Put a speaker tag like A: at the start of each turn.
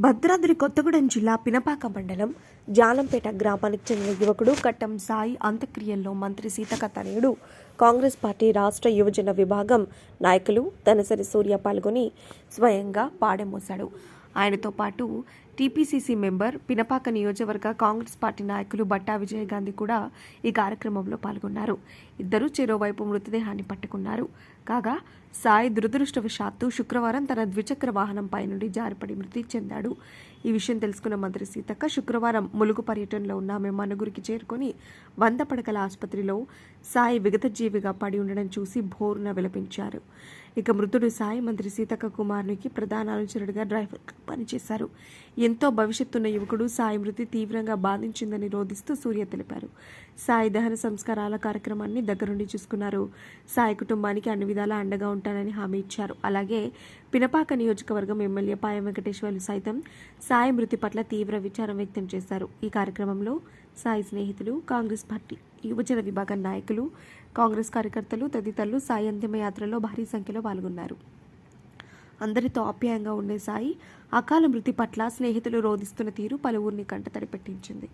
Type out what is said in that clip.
A: భద్రాద్రి కొత్తగూడెం జిల్లా పినపాక మండలం జాలంపేట గ్రామానికి చెందిన యువకుడు కట్టం సాయి అంత్యక్రియల్లో మంత్రి సీతక్క తనయుడు కాంగ్రెస్ పార్టీ రాష్ట్ర యువజన విభాగం నాయకులు తనసరి సూర్య పాల్గొని స్వయంగా పాడెమోశాడు ఆయనతో పాటు టీపీసీసీ మెంబర్ పినపాక నియోజకవర్గ కాంగ్రెస్ పార్టీ నాయకులు బట్టా విజయగాంధీ కూడా ఈ కార్యక్రమంలో పాల్గొన్నారు. ఇద్దరు చెరోవైపు మృతదేహాన్ని పట్టుకున్నారు. కాగా సాయి దురదృష్టవశాత్తు శుక్రవారం తన ద్విచక్ర వాహనంపై నుండి జారిపడి మృతి చెందాడు. ఈ విషయం తెలుసుకున్న మంత్రి సీతక్క శుక్రవారం ములుగు పర్యటనలో ఉన్న ఆమె మనుగురికి చేరుకొని వంద పడకల ఆసుపత్రిలో సాయి విగతజీవిగా పడి ఉండడం చూసి భోరున విలపించారు. ఇక మృతుడు సాయి మంత్రి సీతక్క కుమారునికి ప్రధాన అనుచరుడిగా డ్రైవర్గా పనిచేశారు. ఎంతో భవిష్యత్తున్న యువకుడు సాయి మృతి తీవ్రంగా బాధించిందని రోధిస్తూ సూర్య తెలిపారు. సాయి దహన సంస్కారాల కార్యక్రమాన్ని దగ్గరుండి చూసుకున్నారు. సాయి కుటుంబానికి అన్ని విధాలా అండగా ఉంటానని హామీ ఇచ్చారు. అలాగే పినపాక నియోజకవర్గం ఎమ్మెల్యే పాయ వెంకటేశ్వర్లు సైతం సాయి మృతి పట్ల తీవ్ర విచారం వ్యక్తం చేశారు. ఈ కార్యక్రమంలో సాయి స్నేహితులు కాంగ్రెస్ పార్టీ యువజన విభాగం నాయకులు కాంగ్రెస్ కార్యకర్తలు తదితరులు సాయి అంతిమ యాత్రలో భారీ సంఖ్యలో పాల్గొన్నారు. అందరితో ఆప్యాయంగా ఉండే సాయి అకాల మృతి పట్ల స్నేహితులు రోధిస్తున్న తీరు పలువురిని కంట పెట్టించింది.